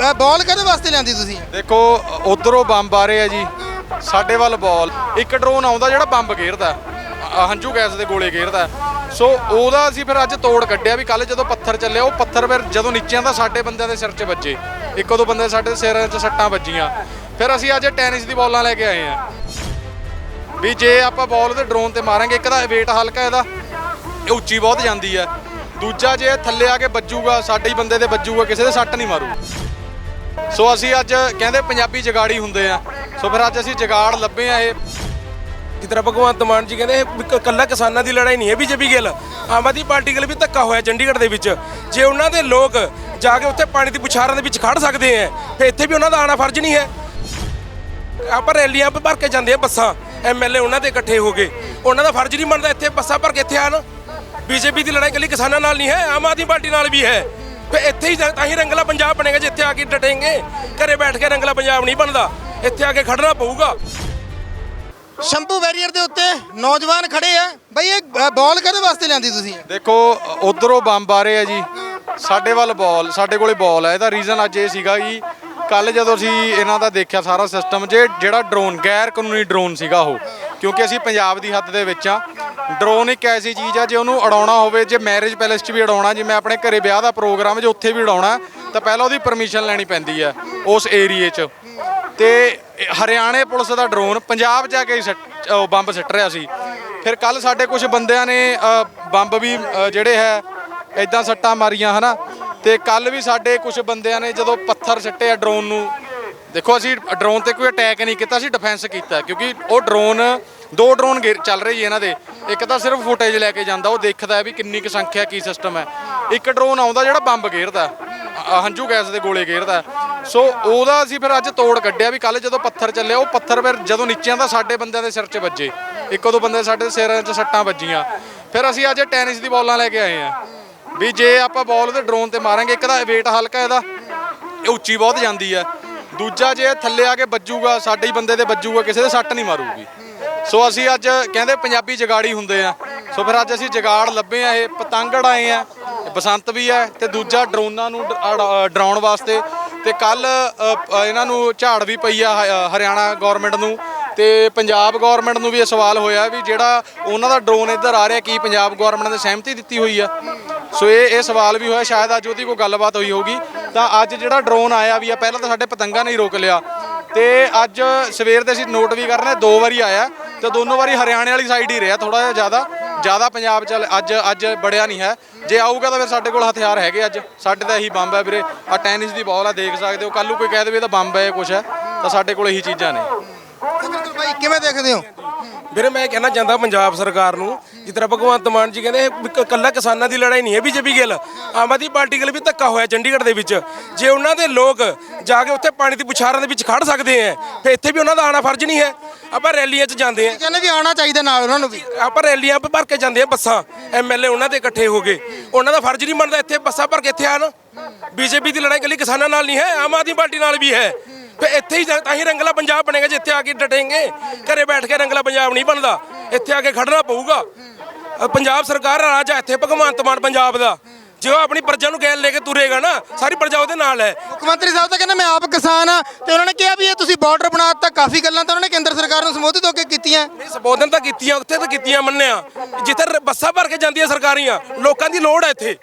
ਅ, ਬਾਲ ਕਦੇ ਵਾਸਤੇ ਲਿਆਂਦੀ ਤੁਸੀਂ? ਦੇਖੋ ਉਧਰੋਂ ਬੰਬ ਆ ਰਹੇ ਆ ਜੀ। ਸਾਡੇ ਵੱਲ ਬਾਲ ਇੱਕ ਡਰੋਨ ਆਉਂਦਾ ਜਿਹੜਾ ਬੰਬ ਘੇਰਦਾ। ਹੰਝੂ ਗੈਸ ਦੇ ਗੋਲੇ ਘੇਰਦਾ। ਸੋ ਉਹਦਾ ਅਸੀਂ ਫਿਰ ਅੱਜ ਤੋੜ ਕੱਢਿਆ ਵੀ ਕੱਲ ਜਦੋਂ ਪੱਥਰ ਚੱਲਿਆ ਉਹ ਪੱਥਰ ਫਿਰ ਜਦੋਂ ਨੀਚੇ ਆਂਦਾ ਸਾਡੇ ਬੰਦਿਆਂ ਦੇ ਸਿਰ 'ਚ ਵੱਜੇ। ਇੱਕ ਦੋ ਬੰਦੇ ਸਾਡੇ ਸਿਰ 'ਚ ਸੱਟਾਂ ਵੱਜੀਆਂ। ਫਿਰ ਅਸੀਂ ਅੱਜ ਟੈਨਿਸ ਦੀ ਬੋਲਾਂ ਲੈ ਕੇ ਆਏ ਆ ਵੀ ਜੇ ਆਪਾਂ ਬਾਲ ਤੇ ਡਰੋਨ ਤੇ ਮਾਰਾਂਗੇ ਇੱਕ ਤਾਂ weight ਹਲਕਾ ਇਹਦਾ ਇਹ ਉੱਚੀ ਬਹੁਤ ਜਾਂਦੀ ਹੈ। ਦੂਜਾ ਜੇ ਥੱਲੇ ਆ ਕੇ ਵੱਜੂਗਾ ਸਾਡੇ ਹੀ ਬੰਦੇ ਦੇ ਵੱਜੂਗਾ ਕਿਸੇ ਦੇ ਸੱਟ ਨਹੀਂ ਮਾਰੂ ਸੋ ਅਸੀਂ ਅੱਜ ਕਹਿੰਦੇ ਪੰਜਾਬੀ ਜਗਾੜੀ ਹੁੰਦੇ ਆ। ਸੋ ਫਿਰ ਅੱਜ ਅਸੀਂ ਜਗਾੜ ਲੱਭੇ ਆ ਇਹ। ਜਿਸ ਤਰ੍ਹਾਂ ਭਗਵੰਤ ਮਾਨ ਜੀ ਕਹਿੰਦੇ ਇਹ ਇਕੱਲਾ ਕਿਸਾਨਾਂ ਦੀ ਲੜਾਈ ਨਹੀਂ ਹੈ ਬੀਜੇਪੀ ਗਿੱਲ। ਆਮ ਆਦਮੀ ਪਾਰਟੀ ਗਿੱਲ ਵੀ ਧੱਕਾ ਹੋਇਆ ਚੰਡੀਗੜ੍ਹ ਦੇ ਵਿੱਚ। ਜੇ ਉਹਨਾਂ ਦੇ ਲੋਕ ਜਾ ਕੇ ਉੱਥੇ ਪਾਣੀ ਦੀ ਪੁਛਾਰਾਂ ਦੇ ਵਿੱਚ ਖੜ ਸਕਦੇ ਆ ਫਿਰ ਇੱਥੇ ਵੀ ਉਹਨਾਂ ਦਾ ਆਣਾ ਫਰਜ਼ ਨਹੀਂ ਹੈ। ਆਪਾਂ ਰੈਲੀਆਂ ਭਰ ਕੇ ਜਾਂਦੇ ਆ ਬੱਸਾਂ ਐਮਐਲਏ ਉਹਨਾਂ ਦੇ ਇਕੱਠੇ ਹੋ ਗਏ ਉਹਨਾਂ ਦਾ ਫਰਜ਼ ਨਹੀਂ ਬਣਦਾ ਇੱਥੇ ਬੱਸਾਂ ਭਰ ਕੇ ਇੱਥੇ ਆਣ ਬੀਜੇਪੀ ਦੀ ਲੜਾਈ ਇਕੱਲੀ ਕਿਸਾਨਾਂ ਨਾਲ ਨਹੀਂ ਹੈ, ਆਮ ਆਦਮੀ ਪਾਰਟੀ ਨਾਲ ਵੀ ਹੈ। ਫਿਰ ਇੱਥੇ ਹੀ ਤਾਂ ਹੀ ਰੰਗਲਾ ਪੰਜਾਬ ਬਣੇਗਾ ਜਿੱਥੇ ਆ ਕੇ ਡਟेंगे ਘਰੇ ਬੈਠ ਕੇ ਰੰਗਲਾ ਪੰਜਾਬ ਨਹੀਂ ਬਣਦਾ ਇੱਥੇ ਆ ਕੇ ਖੜਨਾ ਪਊਗਾ। ਸ਼ੰਭੂ ਬੈਰੀਅਰ ਦੇ ਉੱਤੇ ਨੌਜਵਾਨ ਖੜੇ ਆ। ਬਈ ਇਹ ਬਾਲ ਕਦੇ ਵਾਸਤੇ ਲਿਆਂਦੀ ਤੁਸੀਂ? ਦੇਖੋ ਉਧਰੋਂ ਬੰਬ ਆ ਰਹੇ ਆ ਜੀ। ਸਾਡੇ ਵੱਲ ਬਾਲ ਸਾਡੇ ਕੋਲੇ ਬਾਲ ਹੈ ਇਹਦਾ ਰੀਜ਼ਨ ਅੱਜ ਇਹ ਸੀਗਾ ਕਿ ਕੱਲ ਜਦੋਂ ਅਸੀਂ ਇਹਨਾਂ ਦਾ ਦੇਖਿਆ ਸਾਰਾ ਸਿਸਟਮ ਜੇ ਜਿਹੜਾ ਡਰੋਨ ਗੈਰ ਕਾਨੂੰਨੀ ਡਰੋਨ ਸੀਗਾ ਉਹ ਕਿਉਂਕਿ ਅਸੀਂ ਪੰਜਾਬ ਦੀ ਹੱਦ ਦੇ ਵਿੱਚ ਆ ਡਰੋਨ ਇੱਕ ਐਸੀ ਚੀਜ਼ ਆ, ਜੇ ਉਹਨੂੰ ਉਡਾਉਣਾ ਹੋਵੇ, ਜੇ ਮੈਰਿਜ ਪੈਲੇਸ 'ਚ ਵੀ ਉਡਾਉਣਾ ਜੇ ਮੈਂ ਆਪਣੇ ਘਰੇ ਵਿਆਹ ਦਾ ਪ੍ਰੋਗਰਾਮ ਜੇ ਉੱਥੇ ਵੀ ਉਡਾਉਣਾ ਤਾਂ ਪਹਿਲਾਂ ਉਹਦੀ ਪਰਮਿਸ਼ਨ ਲੈਣੀ ਪੈਂਦੀ ਹੈ, ਉਸ ਏਰੀਏ 'ਚ। ਤੇ ਹਰਿਆਣੇ ਪੁਲਿਸ ਦਾ ਡਰੋਨ, ਪੰਜਾਬ ਜਾ ਕੇ ਹੀ ਸਿੱਟ- ਬੰਬ ਸਿੱਟ ਰਿਹਾ ਸੀ। ਫਿਰ ਕੱਲ ਸਾਡੇ ਕੁਝ ਬੰਦਿਆਂ ਨੇ ਬੰਬ ਵੀ ਜਿਹੜੇ ਹੈ ਇਦਾਂ ਸੱਟਾਂ ਮਾਰੀਆਂ, ਹਨਾ? ਤੇ ਕੱਲ ਵੀ ਸਾਡੇ ਕੁਝ ਬੰਦਿਆਂ ਨੇ ਜਦੋਂ ਪੱਥਰ ਸਿੱਟੇ ਆ ਡਰੋਨ ਨੂੰ, ਦੇਖੋ ਅਸੀਂ ਡਰੋਨ ਤੇ ਕੋਈ ਅਟੈਕ ਨਹੀਂ ਕੀਤਾ, ਅਸੀਂ ਡਿਫੈਂਸ ਕੀਤਾ, ਕਿਉਂਕਿ ਉਹ ਡਰੋਨ ਦੋ ਡਰੋਨ ਗੇਰ- ਚੱਲ ਰਹੇ ਜੀ ਇਹਨਾਂ ਦੇ। ਇੱਕ ਤਾਂ ਸਿਰਫ ਫੁਟੇਜ ਲੈ ਕੇ ਜਾਂਦਾ, ਉਹ ਦੇਖਦਾ ਹੈ ਵੀ ਕਿੰਨੀ ਕੁ ਸੰਖਿਆ, ਕੀ ਸਿਸਟਮ ਹੈ। ਇੱਕ ਡਰੋਨ ਆਉਂਦਾ ਜਿਹੜਾ ਬੰਬ ਘੇਰਦਾ ਹੰਝੂ ਗੈਸ ਦੇ ਗੋਲੇ ਘੇਰਦਾ ਸੋ ਉਹਦਾ ਅਸੀਂ ਫਿਰ ਅੱਜ ਤੋੜ ਕੱਢਿਆ ਵੀ ਕੱਲ ਜਦੋਂ ਪੱਥਰ ਚੱਲਿਆ, ਉਹ ਪੱਥਰ ਫਿਰ ਜਦੋਂ ਨੀਚੇ ਆਂਦਾ ਸਾਡੇ ਬੰਦਿਆਂ ਦੇ ਸਿਰ 'ਚ ਵੱਜੇ। ਇੱਕ ਦੋ ਬੰਦੇ ਸਾਡੇ ਸਿਰਾਂ 'ਚ ਸੱਟਾਂ ਵੱਜੀਆਂ। ਫਿਰ ਅਸੀਂ ਅੱਜ ਟੈਨਿਸ ਦੀ ਬਾਲਾਂ ਲੈ ਕੇ ਆਏ ਆ ਵੀ ਜੇ ਆਪਾਂ ਬਾਲ ਤੇ ਡਰੋਨ ਤੇ ਮਾਰਾਂਗੇ, ਇੱਕ ਤਾਂ weight ਹਲਕਾ ਇਹਦਾ, ਇਹ ਉੱਚੀ ਬਹੁਤ ਜਾਂਦੀ ਹੈ। ਦੂਜਾ ਜੇ ਥੱਲੇ ਆ ਕੇ ਵੱਜੂਗਾ, ਸਾਡੇ ਹੀ ਬੰਦੇ 'ਤੇ ਵੱਜੂਗਾ, ਕਿਸੇ ਦੇ ਸੱਟ ਨਹੀਂ ਮਾਰੂਗੀ। ਸੋ ਅਸੀਂ ਅੱਜ ਕਹਿੰਦੇ ਪੰਜਾਬੀ ਜਗਾੜੀ ਹੁੰਦੇ ਆ। ਸੋ ਫਿਰ ਅੱਜ ਅਸੀਂ ਜਗਾੜ ਲੱਭੇ ਆ, ਇਹ ਪਤੰਗ ਉਡਾਏ ਆ ਬਸੰਤ ਵੀ ਹੈ ਤੇ ਦੂਜਾ ਡਰੋਨਾਂ ਨੂੰ ਡਰਾਉਣ ਵਾਸਤੇ ਤੇ ਕੱਲ ਇਹਨਾਂ ਨੂੰ ਝਾੜ ਵੀ ਪਈ ਆ ਹਰਿਆਣਾ ਗਵਰਨਮੈਂਟ ਨੂੰ ਤੇ ਪੰਜਾਬ ਗਵਰਨਮੈਂਟ ਨੂੰ ਵੀ ਇਹ ਸਵਾਲ ਹੋਇਆ ਵੀ ਜਿਹੜਾ ਉਹਨਾਂ ਦਾ ਡਰੋਨ ਇੱਧਰ ਆ ਰਿਹਾ, ਕੀ ਪੰਜਾਬ ਗਵਰਨਮੈਂਟ ਨੇ ਸਹਿਮਤੀ ਦਿੱਤੀ ਹੋਈ ਆ? ਸੋ ਇਹ ਇਹ ਸਵਾਲ ਵੀ ਹੋਇਆ, ਸ਼ਾਇਦ ਅੱਜ ਉਹਦੀ ਕੋਈ ਗੱਲਬਾਤ ਹੋਈ ਹੋਊਗੀ। ਤਾਂ ਅੱਜ ਜਿਹੜਾ ਡਰੋਨ ਆਇਆ ਵੀ ਆ, ਪਹਿਲਾਂ ਤਾਂ ਸਾਡੇ ਪਤੰਗਾਂ ਨੇ ਹੀ ਰੋਕ ਲਿਆ। ਤੇ ਅੱਜ ਸਵੇਰ ਦੇ ਅਸੀਂ ਨੋਟ ਵੀ ਕਰ ਰਹੇ ਦੋ ਵਾਰੀ ਆਇਆ, ਤੇ ਦੋਨੋਂ ਵਾਰੀ ਹਰਿਆਣੇ ਵਾਲੀ ਸਾਈਡ ਹੀ ਰਿਹਾ ਥੋੜਾ ਜਿਹਾ ਜ਼ਿਆਦਾ ਜ਼ਿਆਦਾ ਪੰਜਾਬ ਚ ਅੱਜ ਅੱਜ ਬੜਿਆ ਨਹੀਂ ਹੈ। ਜੇ ਆਊਗਾ ਤਾਂ ਫਿਰ ਸਾਡੇ ਕੋਲ ਹਥਿਆਰ ਹੈਗੇ ਅੱਜ, ਸਾਡੇ ਤਾਂ ਇਹੀ ਬੰਬ ਹੈ ਵੀਰੇ ਆ ਟੈਨਿਸ ਦੀ ਬਾਲ ਆ, ਦੇਖ ਸਕਦੇ ਹੋ ਕੱਲ ਨੂੰ ਕੋਈ ਕਹਿ ਦੇਵੇ ਇਹ ਤਾਂ ਬੰਬ ਹੈ ਕੁਛ ਹੈ, ਤਾਂ ਸਾਡੇ ਕੋਲ ਇਹੀ ਚੀਜ਼ਾਂ ਨੇ। ਬਿਲਕੁਲ ਬਾਈ ਕਿਵੇਂ ਦੇਖਦੇ ਹੋ? ਵੀਰੇ ਮੈਂ ਕਹਿਣਾ ਚਾਹੁੰਦਾ ਪੰਜਾਬ ਸਰਕਾਰ ਨੂੰ ਜਿਸ ਤਰ੍ਹਾਂ ਭਗਵੰਤ ਮਾਨ ਜੀ ਕਹਿੰਦੇ ਇਹ ਕ- ਕੱਲਾ ਕਿਸਾਨਾਂ ਦੀ ਲੜਾਈ ਨਹੀਂ ਹੈ ਬੀਜੇਪੀ ਗਿੱਲ। ਆਮ ਆਦਮੀ ਪਾਰਟੀ ਗਿੱਲ ਵੀ ਧੱਕਾ ਹੋਇਆ ਚੰਡੀਗੜ੍ਹ ਦੇ ਵਿੱਚ। ਜੇ ਉਹਨਾਂ ਦੇ ਲੋਕ ਜਾ ਕੇ ਉੱਥੇ ਪਾਣੀ ਦੀ ਪੁਛਾਰਾਂ ਦੇ ਵਿੱਚ ਖੜ ਸਕਦੇ ਆ ਫਿਰ ਇੱਥੇ ਵੀ ਉਹਨਾਂ ਦਾ ਆਣਾ ਫਰਜ਼ ਨਹੀਂ ਹੈ। ਆਪਾਂ ਰੈਲੀਆਂ 'ਚ ਜਾਂਦੇ ਆ ਕਹਿੰਦੇ ਵੀ ਆਉਣਾ ਚਾਹੀਦਾ ਨਾਲ ਉਹਨਾਂ ਨੂੰ ਵੀ। ਆਪਾਂ ਰੈਲੀਆਂ ਭਰ ਕੇ ਜਾਂਦੇ ਆ ਬੱਸਾਂ ਐਮਐਲਏ ਉਹਨਾਂ ਦੇ ਇਕੱਠੇ ਹੋ ਗਏ ਉਹਨਾਂ ਦਾ ਫਰਜ਼ ਨਹੀਂ ਬਣਦਾ ਇੱਥੇ ਬੱਸਾਂ ਭਰ ਕੇ ਇੱਥੇ ਆਣ ਬੀਜੇਪੀ ਦੀ ਲੜਾਈ ਕੱਲੀ ਕਿਸਾਨਾਂ ਨਾਲ ਨਹੀਂ ਹੈ ਆਮ ਆਦਮੀ ਪਾਰਟੀ ਨਾਲ ਵੀ ਹੈ। ਫਿਰ ਇੱਥੇ ਹੀ ਤਾਂ ਹੀ ਰੰਗਲਾ ਪੰਜਾਬ ਬਣੇਗਾ ਜਿੱਥੇ ਆ ਕੇ ਡਟेंगे ਘਰੇ ਬੈਠ ਕੇ ਰੰਗਲਾ ਪੰਜਾਬ ਨਹੀਂ ਬਣਦਾ। ਇੱਥੇ ਆ ਕੇ ਖੜਨਾ ਪਊਗਾ। ਅ, ਪੰਜਾਬ ਸਰਕਾਰ ਦਾ ਰਾਜ ਹੈ ਇੱਥੇ ਭਗਵੰਤ ਮਾਨ ਪੰਜਾਬ ਦਾ। ਜੇ ਉਹ ਆਪਣੀ ਪ੍ਰਜਾ ਨੂੰ ਗੈਲ ਲੈ ਕੇ ਤੁਰੇਗਾ ਨਾ ਸਾਰੀ ਪ੍ਰਜਾ ਉਹਦੇ ਨਾਲ ਹੈ। ਮੁੱਖ ਮੰਤਰੀ ਸਾਹਿਬ ਤਾਂ ਕਹਿੰਦੇ ਮੈਂ ਆਪ ਕਿਸਾਨ ਆ ਤੇ ਉਹਨਾਂ ਨੇ ਕਿਹਾ ਵੀ ਇਹ ਤੁਸੀਂ ਬਾਰਡਰ ਬਣਾ ਦਿੱਤਾ ਕਾਫੀ ਗੱਲਾਂ ਤਾਂ ਉਹਨਾਂ ਨੇ ਕੇਂਦਰ ਸਰਕਾਰ ਨੂੰ ਸੰਬੋਧਿਤ ਹੋ ਕੇ ਕੀਤੀਆਂ। ਨਹੀਂ ਸੰਬੋਧਨ ਤਾਂ ਕੀਤੀਆਂ ਉੱਥੇ ਤਾਂ ਕੀਤੀਆਂ ਮੰਨਿਆ। ਜਿੱਥੇ ਰ- ਬੱਸਾਂ ਭਰ ਕੇ ਜਾਂਦੀਆਂ ਸਰਕਾਰੀਆਂ ਲੋਕਾਂ ਦੀ ਲੋੜ ਹੈ ਇੱਥੇ।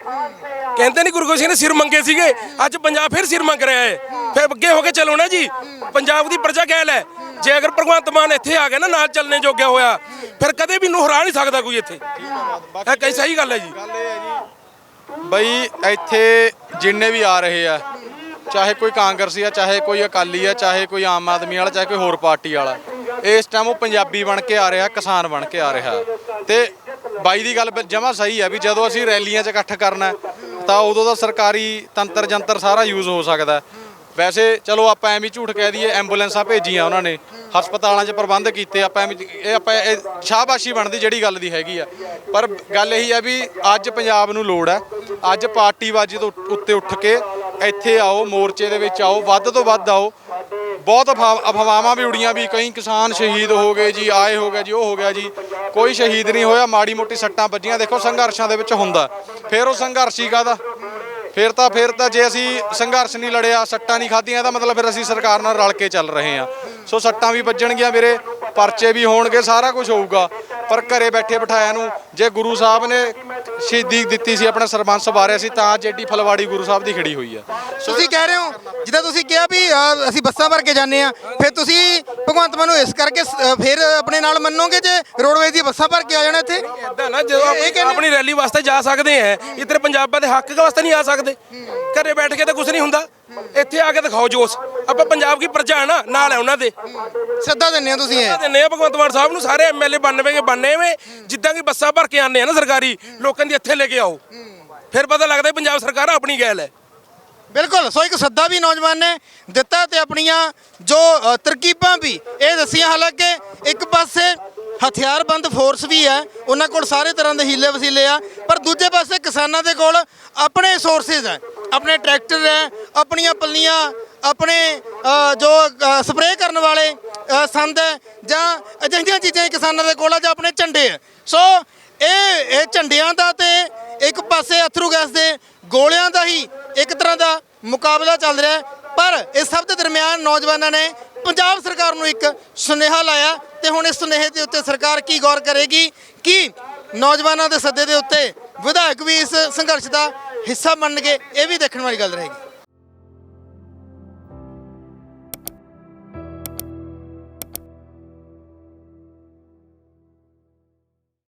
ਕਹਿੰਦੇ ਨਹੀਂ ਗੁਰੂ ਗੋਬਿੰਦ ਸਿੰਘ ਨੇ ਸਿਰ ਮੰਗੇ ਸੀਗੇ ਅੱਜ ਪੰਜਾਬ ਫਿਰ ਸਿਰ ਮੰਗ ਰਿਹਾ ਹੈ। ਫਿਰ ਅੱਗੇ ਹੋ ਕੇ ਚੱਲੋ ਨਾ ਜੀ। ਪੰਜਾਬ ਦੀ ਪ੍ਰਜਾ ਕਹਿ ਲੈ, ਜੇ ਅਗਰ ਭਗਵੰਤ ਮਾਨ ਇੱਥੇ ਆ ਗਿਆ ਨਾ, ਨਾਲ ਚੱਲਣੇ ਜੋਗਿਆ ਹੋਇਆ, ਫਿਰ ਕਦੇ ਵੀ ਨੂੰ ਹਰਾ ਨਹੀਂ ਸਕਦਾ ਕੋਈ ਇੱਥੇ। ਇਹ ਕਈ ਸਹੀ ਗੱਲ ਹੈ ਜੀ। ਗੱਲ ਇਹ ਹੈ ਜੀ, ਬਈ ਇੱਥੇ ਜਿੰਨੇ ਵੀ ਆ ਰਹੇ ਆ, ਚਾਹੇ ਕੋਈ ਕਾਂਗਰਸੀ ਆ, ਚਾਹੇ ਕੋਈ ਅਕਾਲੀ ਆ, ਚਾਹੇ ਕੋਈ ਆਮ ਆਦਮੀ ਵਾਲਾ, ਚਾਹੇ ਕੋਈ ਹੋਰ ਪਾਰਟੀ ਵਾਲਾ, ਇਸ ਟਾਈਮ ਉਹ ਪੰਜਾਬੀ ਬਣ ਕੇ ਆ ਰਿਹਾ, ਕਿਸਾਨ ਬਣ ਕੇ ਆ ਰਿਹਾ। ਤੇ ਬਾਈ ਦੀ ਗੱਲ ਜਮਾ ਸਹੀ ਆ ਵੀ ਜਦੋਂ ਅਸੀਂ ਰੈਲੀਆਂ 'ਚ ਇਕੱਠ ਕਰਨਾ ਤਾਂ ਉਦੋਂ ਦਾ ਸਰਕਾਰੀ ਤੰਤਰ ਜੰਤਰ ਸਾਰਾ ਯੂਜ਼ ਹੋ ਸਕਦਾ ਵੈਸੇ ਚਲੋ ਆਪਾਂ ਐਵੇਂ ਝੂਠ ਕਹਿ ਦਈਏ, ਐਂਬੂਲੈਂਸਾਂ ਭੇਜੀਆਂ ਉਹਨਾਂ ਨੇ, ਹਸਪਤਾਲਾਂ 'ਚ ਪ੍ਰਬੰਧ ਕੀਤੇ, ਆਪਾਂ ਐਵੇਂ ਇਹ ਆਪਾਂ ਇਹ ਸ਼ਾਬਾਸ਼ੀ ਬਣਦੀ ਜਿਹੜੀ ਗੱਲ ਦੀ ਹੈਗੀ ਆ। ਪਰ ਗੱਲ ਇਹੀ ਆ ਵੀ ਅੱਜ ਪੰਜਾਬ ਨੂੰ ਲੋੜ ਹੈ ਅੱਜ ਪਾਰਟੀਬਾਜ਼ੀ ਤੋਂ ਉੱਤੇ ਉੱਠ ਕੇ ਇੱਥੇ ਆਓ, ਮੋਰਚੇ ਦੇ ਵਿੱਚ ਆਓ, ਵੱਧ ਤੋਂ ਵੱਧ ਆਓ। ਬਹੁਤ ਅਫਵਾ- ਅਫਵਾਹਾਂ ਵੀ ਉੜੀਆਂ ਵੀ ਕਈ ਕਿਸਾਨ ਸ਼ਹੀਦ ਹੋ ਗਏ ਜੀ, ਆਏ ਹੋ ਗਿਆ ਜੀ, ਉਹ ਹੋ ਗਿਆ ਜੀ। ਕੋਈ ਸ਼ਹੀਦ ਨਹੀਂ ਹੋਇਆ, ਮਾੜੀ ਮੋਟੀ ਸੱਟਾਂ ਵੱਜੀਆਂ। ਦੇਖੋ ਸੰਘਰਸ਼ਾਂ ਦੇ ਵਿੱਚ ਹੁੰਦਾ। ਫਿਰ ਉਹ ਸੰਘਰਸ਼ੀ ਕਾਦਾ ਫਿਰ ਤਾਂ ਫਿਰ ਤਾਂ ਜੇ ਅਸੀਂ ਸੰਘਰਸ਼ ਨਹੀਂ ਲੜਿਆ, ਸੱਟਾਂ ਨਹੀਂ ਖਾਧੀਆਂ, ਇਹਦਾ ਮਤਲਬ ਫਿਰ ਅਸੀਂ ਸਰਕਾਰ ਨਾਲ ਰਲ ਕੇ ਚੱਲ ਰਹੇ ਹਾਂ। ਸੋ ਸੱਟਾਂ ਵੀ ਵੱਜਣਗੀਆਂ ਮੇਰੇ, ਪਰਚੇ ਵੀ ਹੋਣਗੇ, ਸਾਰਾ ਕੁਝ ਹੋਊਗਾ। ਪਰ ਘਰੇ ਬੈਠੇ ਬਿਠਾਇਆ ਨੂੰ, ਜੇ ਗੁਰੂ ਸਾਹਿਬ ਨੇ ਸ਼ਹੀਦੀ ਦਿੱਤੀ ਸੀ ਆਪਣਾ ਸਰਬੰਸ ਵਾਰਿਆ ਸੀ ਤਾਂ ਜੇਡੀ ਫਲਵਾੜੀ ਗੁਰੂ ਸਾਹਿਬ ਦੀ ਖੜੀ ਹੋਈ ਆ। ਤੁਸੀਂ ਕਹਿ ਰਹੇ ਹੋ ਜਿੱਦਾਂ ਤੁਸੀਂ ਕਿਹਾ ਵੀ ਅ, ਅਸੀਂ ਬੱਸਾਂ ਭਰ ਕੇ ਜਾਂਦੇ ਆ ਫਿਰ ਤੁਸੀਂ ਭਗਵੰਤ ਮਾਨ ਨੂੰ ਇਸ ਕਰਕੇ ਸ- ਅ, ਫਿਰ ਆਪਣੇ ਨਾਲ ਮੰਨੋਗੇ ਜੇ ਰੋਡਵੇਜ਼ ਦੀ ਬੱਸਾਂ ਭਰ ਕੇ ਆ ਜਾਣਾ ਇੱਥੇ? ਇਦਾਂ ਨਾ ਜਦੋਂ ਇਹ ਆਪਣੀ- ਰੈਲੀ ਵਾਸਤੇ ਜਾ ਸਕਦੇ ਆ ਇੱਧਰ ਪੰਜਾਬਾਂ ਦੇ ਹੱਕ ਵਾਸਤੇ ਨਹੀਂ ਆ ਸਕਦੇ। ਘਰੇ ਬੈਠ ਕੇ ਤਾਂ ਕੁਝ ਨਹੀਂ ਹੁੰਦਾ। ਇੱਥੇ ਆ ਕੇ ਦਿਖਾਓ ਜੋਸ਼। ਆਪਾਂ ਪੰਜਾਬ ਦੀ ਪ੍ਰਜਾ ਨਾ ਨਾਲ ਹੈ ਉਹਨਾਂ ਦੇ। ਸਿੱਧਾ ਦਿੰਦੇ ਆ ਤੁਸੀਂ ਇਹ? ਦਿੰਨੇ ਆ ਭਗਵੰਤ ਮਾਨ ਸਾਹਿਬ ਨੂੰ ਸਾਰੇ ਐਮਐਲਏ ਬਣਨਵੇਂ ਕੇ ਬਣਨੇ ਵੇ ਜਿੱਦਾਂ ਕਿ ਬੱਸਾਂ ਭਰ ਕੇ ਆਉਂਦੇ ਆ ਨਾ ਸਰਕਾਰੀ ਲੋਕਾਂ ਕਹਿੰਦੀ ਇੱਥੇ ਲੈ ਕੇ ਆਓ। ਫਿਰ ਪਤਾ ਲੱਗਦਾ ਪੰਜਾਬ ਸਰਕਾਰ ਆਪਣੀ ਗੈਲ ਹੈ। ਬਿਲਕੁਲ ਸੋ ਇੱਕ ਸੱਦਾ ਵੀ ਨੌਜਵਾਨ ਨੇ ਦਿੱਤਾ ਤੇ ਆਪਣੀਆਂ ਜੋ ਅ, ਤਰਕੀਬਾਂ ਵੀ ਇਹ ਦੱਸੀਆਂ। ਹਾਲਾਂਕਿ ਇੱਕ ਪਾਸੇ ਹਥਿਆਰਬੰਦ ਫੋਰਸ ਵੀ ਹੈ ਉਹਨਾਂ ਕੋਲ ਸਾਰੇ ਤਰ੍ਹਾਂ ਦੇ ਹੀਲੇ ਵਸੀਲੇ ਆ ਪਰ ਦੂਜੇ ਪਾਸੇ ਕਿਸਾਨਾਂ ਦੇ ਕੋਲ ਆਪਣੇ ਸੋਰਸਸ ਹੈ ਆਪਣੇ ਟਰੈਕਟਰ ਹੈ ਆਪਣੀਆਂ ਪੱਲੀਆਂ ਆਪਣੇ ਅ, ਜੋ ਸਪਰੇਅ ਕਰਨ ਵਾਲੇ ਅ, ਸੰਦ ਹੈ ਜਾਂ ਅਜਿਹੀਆਂ ਚੀਜ਼ਾਂ ਹੀ ਕਿਸਾਨਾਂ ਦੇ ਕੋਲ ਆ ਜਾਂ ਆਪਣੇ ਝੰਡੇ ਹੈ। ਸੋ ਇਹ ਇਹ ਝੰਡਿਆਂ ਦਾ ਤੇ ਇੱਕ ਪਾਸੇ ਅਥਰੂ ਗੈਸ ਦੇ ਗੋਲਿਆਂ ਦਾ ਹੀ ਇੱਕ ਤਰ੍ਹਾਂ ਦਾ ਮੁਕਾਬਲਾ ਚੱਲ ਰਿਹਾ ਪਰ ਇਸ ਸਭ ਦੇ ਦਰਮਿਆਨ ਨੌਜਵਾਨਾਂ ਨੇ ਪੰਜਾਬ ਸਰਕਾਰ ਨੂੰ ਇੱਕ ਸੁਨੇਹਾ ਲਾਇਆ ਤੇ ਹੁਣ ਇਸ ਸੁਨੇਹੇ ਦੇ ਉੱਤੇ ਸਰਕਾਰ ਕੀ ਗੌਰ ਕਰੇਗੀ ਕਿ ਨੌਜਵਾਨਾਂ ਦੇ ਸੱਦੇ ਦੇ ਉੱਤੇ ਵਿਧਾਇਕ ਵੀ ਇਸ ਸੰਘਰਸ਼ ਦਾ ਹਿੱਸਾ ਬਣਨਗੇ ਇਹ ਵੀ ਦੇਖਣ ਵਾਲੀ ਗੱਲ ਰਹੇਗੀ।